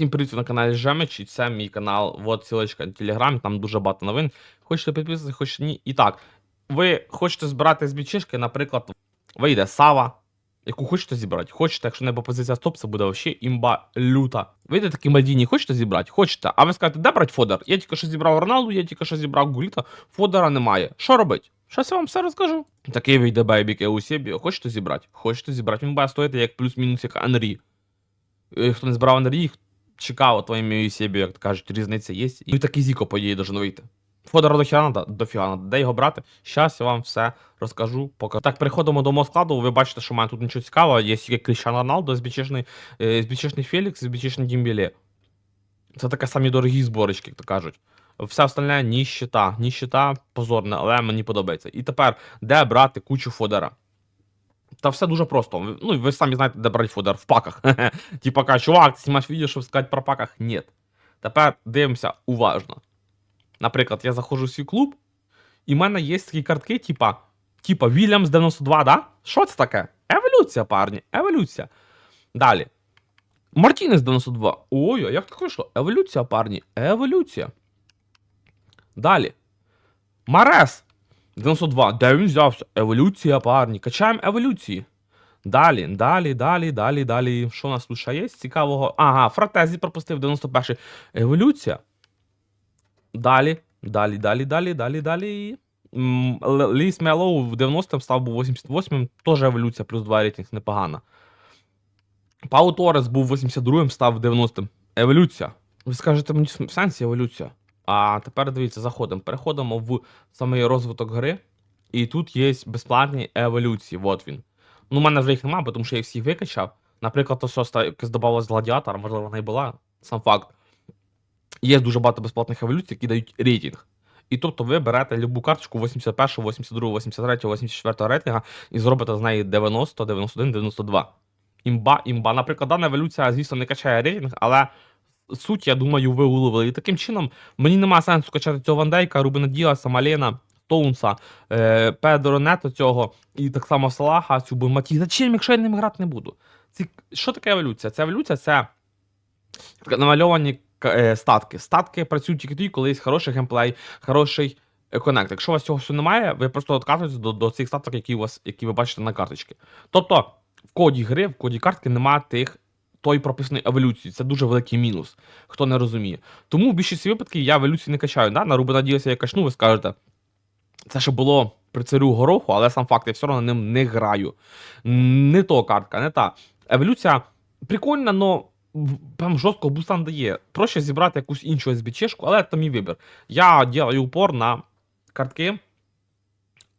Всім привіт на каналі Жемич, і це мій канал. От сілочка на Телеграм, там дуже багато новин. Хочете підписатися, хочете ні. І так, ви хочете збирати збічишки, наприклад, вийде Сава, яку хочете зібрати. Хочете, якщо не позиція стоп, це буде взагалі імба люта. Вийде такі мадіні, хочете зібрати? Хочете. А ви скажете, де брати фодер? Я тільки що зібрав Роналду, я тільки що зібрав Гуліта, фодера немає. Що робить? Щас я вам все розкажу. Такий вийде бейбік Еусебі. Хочете зібрати? Хочете зібрати. Він буде стоїти як плюс-мінус як Анрі. Е, Хто не збирав Анрі, чекав твоїм Еусебі, як то кажуть, різниця є. І такий Зіко по її должен вийти. Фодора до Хіана, до Фіана, де його брати? Щас я вам все розкажу, покажу. Так, переходимо до мого складу. Ви бачите, що в мене тут нічого цікавого. Є тільки Кріщан Роналдо, е, Фелікс, збічечний Дімбіле. Це таке самі дорогі зборочки, як то кажуть. Все остальне ніщита. Ніщита позорне, але мені подобається. І тепер, де брати кучу фодера? Та все дуже просто. Ви- Ну, ви самі знаєте, де брати фодер в паках. Типа, каже, чувак, ти знімаєш відео, щоб сказати про паках? Ні. Тепер дивимося уважно. Наприклад, я заходжу в свій клуб, і в мене є такі картки, типа, типа Williams 92, да? Що це таке? Еволюція, парні, еволюція. Далі. Мартінес 92. Ой, а як таке що? Еволюція, парні, еволюція. Далі. Марес 92. Де він взявся? Еволюція, парні. Качаємо еволюції. Далі, далі, далі, далі, далі. Що у нас тут ще є? Цікавого. Ага, Фратезі пропустив 91-й. Еволюція. Далі, далі, далі, далі, далі, далі. Ліс Мелоу в 90-м став був 88-м, теж еволюція, плюс 2 рейтинг, непогано. Пау Торес був 82-м, став 90-м. Еволюція. Ви скажете мені в сенсі еволюція. А тепер дивіться, заходимо. Переходимо в самий розвиток гри. І тут є безплатні еволюції. От він. Ну, у мене вже їх немає, тому що я їх всіх викачав. Наприклад, то що якось додавалось гладіатор, можливо, вона і була. Сам факт. Є дуже багато безплатних еволюцій, які дають рейтинг. І тобто ви берете любу карточку 81, 82, 83, 84 рейтинга і зробите з неї 90, 91, 92. Імба, імба. Наприклад, дана еволюція, звісно, не качає рейтинг, але суть, я думаю, ви уловили. І таким чином мені немає сенсу качати цього Вандейка, Рубина Діаса, Малена, Стоунса, е, Педро Нето цього, і так само Салаха, цю Маті. Зачем, якщо я ним грати не буду? Ці... Що таке еволюція? Це еволюція це намальовані е, статки. Статки працюють тільки тоді, коли є хороший геймплей, хороший е, коннект. Якщо у вас цього всього немає, ви просто откатуєтесь до, до цих статок, які, у вас, які ви бачите на карточці. Тобто, в коді гри, в коді картки немає тих. Тої прописаної еволюції, це дуже великий мінус, хто не розуміє. Тому в більшості випадків я еволюції не качаю. Да? На Рубина Діося я качну, ви скажете. Це ще було при царю гороху, але сам факт, я все одно ним не граю. Не то картка, не та. Еволюція прикольна, але прям жорсткого буста дає. Проще зібрати якусь іншу SBC-шку, але це мій вибір. Я ділаю упор на картки.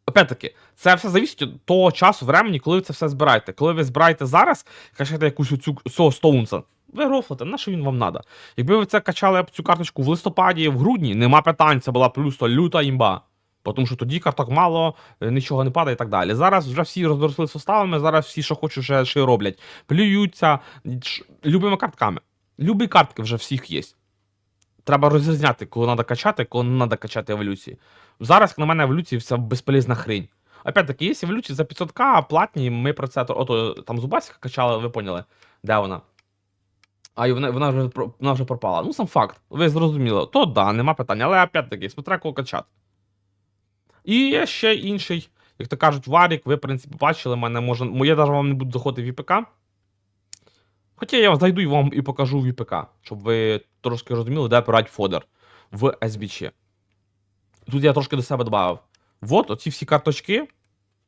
Опять-таки, це все зависить від того часу, времени, коли ви це все збираєте. Коли ви збираєте зараз, качаєте якусь оцю цього Стоунса, ви рофлите, на що він вам треба? Якби ви це качали цю карточку в листопаді, в грудні, нема питань, це була плюс люта імба. Тому що тоді карток мало, е, нічого не падає і так далі. Зараз вже всі роздоросли составами, зараз всі, що хочуть, ще й роблять. Плюються любими картками. Любі картки вже всіх є. Треба розрізняти, коли треба качати, коли не треба качати еволюції. Зараз, на мене, еволюції все безполезна хрень. Опять-таки, є еволюції за 500к, платні, ми про це, ото там Зубасика качали, ви поняли, де вона. А вона, вона, вже, вона вже пропала. Ну, сам факт, ви зрозуміли. То да, нема питань, але опять-таки, смотря кого качати. І є ще інший, як то кажуть, варік, ви, в принципі, бачили, мене може. Я навіть вам не буду заходити в ІПК. Хоча я зайду і вам і покажу в ІПК, щоб ви трошки розуміли, де брати фодер в SBC. Тут я трошки до себе додав. От оці всі карточки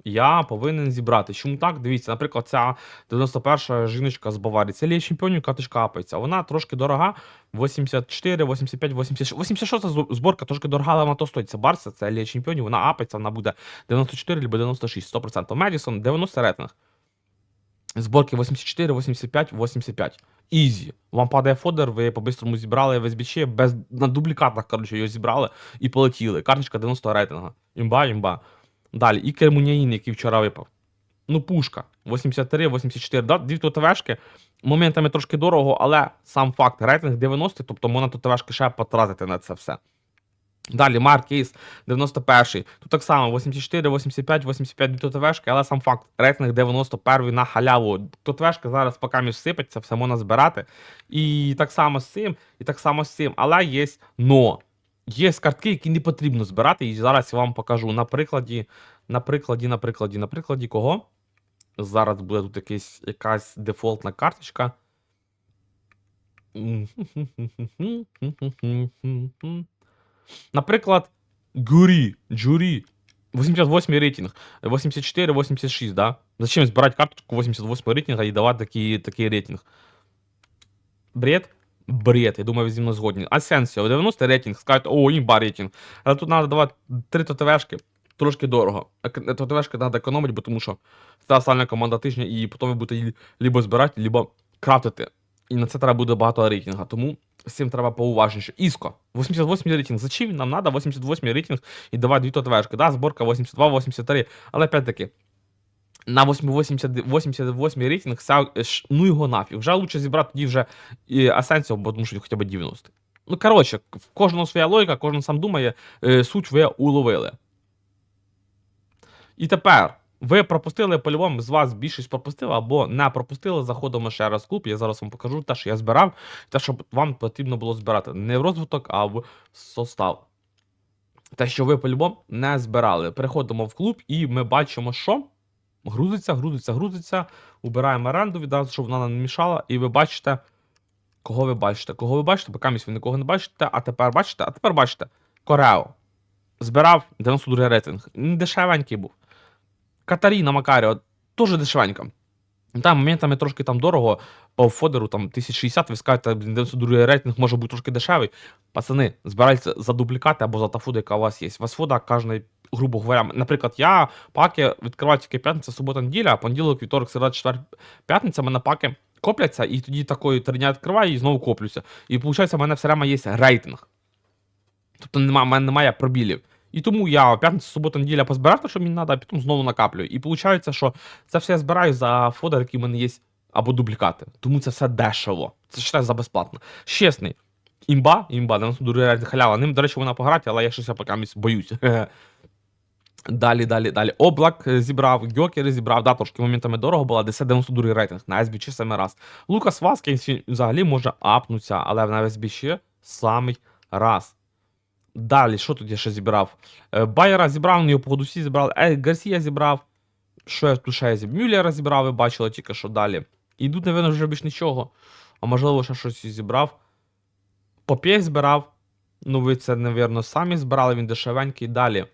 я повинен зібрати. Чому так? Дивіться, наприклад, ця 91-ша жіночка з Баварії. Це Лія чемпіонів карточка апається. Вона трошки дорога. 84, 85, 86. 86 зу- зборка трошки дорога, але вона то стоїть. Це Барса, це Лія чемпіонів, вона апається, вона буде 94 або 96, 100%. Медісон 90 рейтинг. Зборки 84, 85, 85. Ізі. Вам падає фодер, ви по-бистрому зібрали в SBC, без, на дублікатах, коротше, його зібрали і полетіли. Карточка 90 рейтинга. Імба, імба. Далі, Ікер Муняїн, який вчора випав. Ну, пушка. 83, 84. Да, дві ТВшки. Моментами трошки дорого, але сам факт, рейтинг 90, тобто можна ТВшки ще потратити на це все. Далі Маркейс 91. Тут так само 84, 85, 85 ТТВшки, але сам факт, рейтинг 91 на халяву. ТТВшки зараз поки між сипеться, все можна збирати. І так само з цим, і так само з цим. Але є но. Є картки, які не потрібно збирати, і зараз я вам покажу на прикладі, на прикладі, на прикладі, на прикладі кого. Зараз буде тут якийсь, якась дефолтна карточка. Наприклад, Гурі, Джурі. 88 рейтинг. 84, 86, да? Зачем збирати карточку 88 рейтинга і давати такий, такий рейтинг? Бред? Бред, я думаю, ви зі мною згодні. Асенсіо, 90 рейтинг, скажуть, о, імба рейтинг. Але тут треба давати 3 ТТВшки, трошки дорого. ТТВшки треба економити, бо тому що це остання команда тижня, і потім ви будете її либо збирати, либо крафтити. І на це треба буде багато рейтинга. Тому з цим треба поуважніше. Іско, 88 рейтинг. Зачем нам треба 88 рейтинг і давати дві ТТВшки? Да, зборка 82, 83, але опять-таки. На 8- 80 88 рейтинг, ну його нафіг. Вже лучше зібрати тоді вже Асенсіо, бо тому що хоча б 90. Ну, коротше, в кожного своя логіка, кожен сам думає, е, суть ви уловили. І тепер ви пропустили по-любому, з вас більшість пропустила або не пропустили. Заходимо ще раз в клуб. Я зараз вам покажу те, що я збирав, те, що вам потрібно було збирати. Не в розвиток, а в состав. Те, що ви по-любому не збирали. Переходимо в клуб, і ми бачимо, що грузиться, грузиться, грузиться. Убираємо оренду відразу, щоб вона не мішала. І ви бачите, кого ви бачите. Кого ви бачите, поки місць ви нікого не бачите, а тепер бачите, а тепер бачите. Корео. Збирав 92 рейтинг. Дешевенький був. Катаріна Макаріо теж дешевенька. Там моментами трошки там дорого, по фодеру там 1060, ви скажете, блін, 92 рейтинг може бути трошки дешевий. Пацани, збирайтеся за дублікати або за та яка у вас є. У вас фуда кожний, грубо говоря, наприклад, я паки відкриваю тільки п'ятниця, субота, неділя, а понеділок, вівторок, середа, четвер, п'ятниця, мене паки копляться, і тоді такої дня відкриваю і знову коплюся. І виходить, в мене все время є рейтинг. Тобто в мене немає пробілів. І тому я п'ятницю, суботу, неділя позбирав те, що мені треба, а потім знову накаплюю. І виходить, що це все я збираю за фодер, який в мене є, або дублікати. Тому це все дешево. Це вважаю за безплатно. Чесний. Імба, імба, 92 рейтинг халява. Ним, до речі, вона пограти, але я щось я поки боюсь. Далі, далі, далі. Облак зібрав, Гьокери зібрав, да, трошки моментами дорого було, 1092 рейтинг на SBC саме раз. Лукас Васкінс взагалі може апнутися, але на SBC самий раз. Далі, що тут я ще зібрав? Е, Байера зібрав, у нього по всі зібрав, Е, Гарсія зібрав. Що я тут ще я зібрав? Мюллера зібрав, ви бачили тільки що далі. І тут, напевно, вже більш нічого. А можливо, ще щось зібрав. Попєй збирав. Ну, ви це, напевно, самі збирали, він дешевенький. Далі.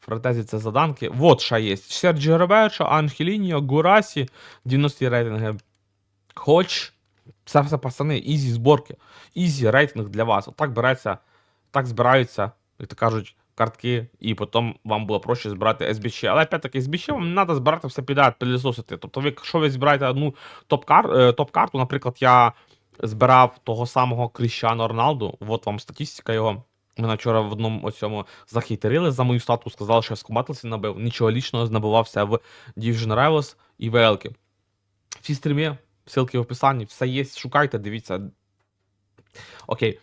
Фратезі це заданки. Вот ще є. Серджі Роберчо, Анхелініо, Гурасі, 90 рейтинги. Хоч. Це все пацани, ізі зборки, ізі рейтинг для вас. Отак береться, так збираються, як то кажуть, картки, і потім вам було проще збирати SBC. Але опять-таки SBC вам треба збирати все підряд, пилісосити. Тобто, ви, якщо ви збираєте одну е, топ-карту, наприклад, я збирав того самого Кріщану Роналду, от вам статистика його. Мене вчора в одному цьому захейтерили за мою стату, сказали, що я скуматлиці набив. Нічого лічного, набивався в Division Rivals і VL. Всі стріми, ссылки в описанні, все є, шукайте, дивіться. Окей.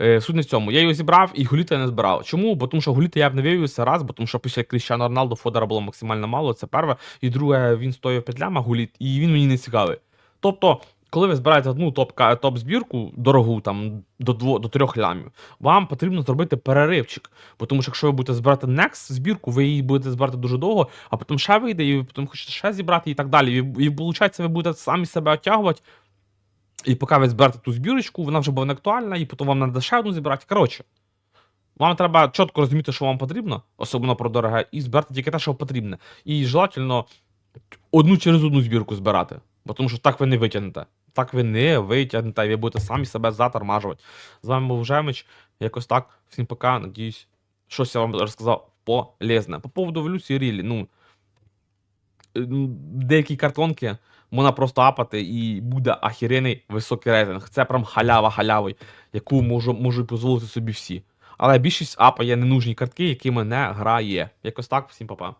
Е, суть не в цьому. Я його зібрав і гуліти я не збирав. Чому? Бо тому що гуліти я б не виявився раз, бо тому що після Кріщану Роналду Фодора було максимально мало, це перше. І друге, він стоїв петляма гуліт, і він мені не цікавий. Тобто, коли ви збираєте одну топ- топ-збірку, дорогу там до 2, до 3 лямів, вам потрібно зробити переривчик. Бо тому що якщо ви будете збирати next збірку, ви її будете збирати дуже довго, а потім ще вийде, і ви потім хочете ще зібрати і так далі. І, і виходить, ви будете самі себе оттягувати. І поки ви зберете ту збірочку, вона вже буде не актуальна, і потім вам треба ще одну зібрати. Коротше, вам треба чітко розуміти, що вам потрібно, особливо про дороге, і збирати тільки те, що потрібне. І желательно одну через одну збірку збирати. Бо тому що так ви не витягнете. Так ви не витягнете, і ви будете самі себе затормажувати. З вами був Жемич. Якось так. Всім пока. Надіюсь, щось я вам розказав полезне. По поводу еволюції Рілі, ну. ну, Деякі картонки можна просто апати і буде ахірений високий рейтинг. Це прям халява халявий, яку можу, можуть дозволити собі всі. Але більшість апає ненужні картки, якими не грає. Якось так, всім па-па.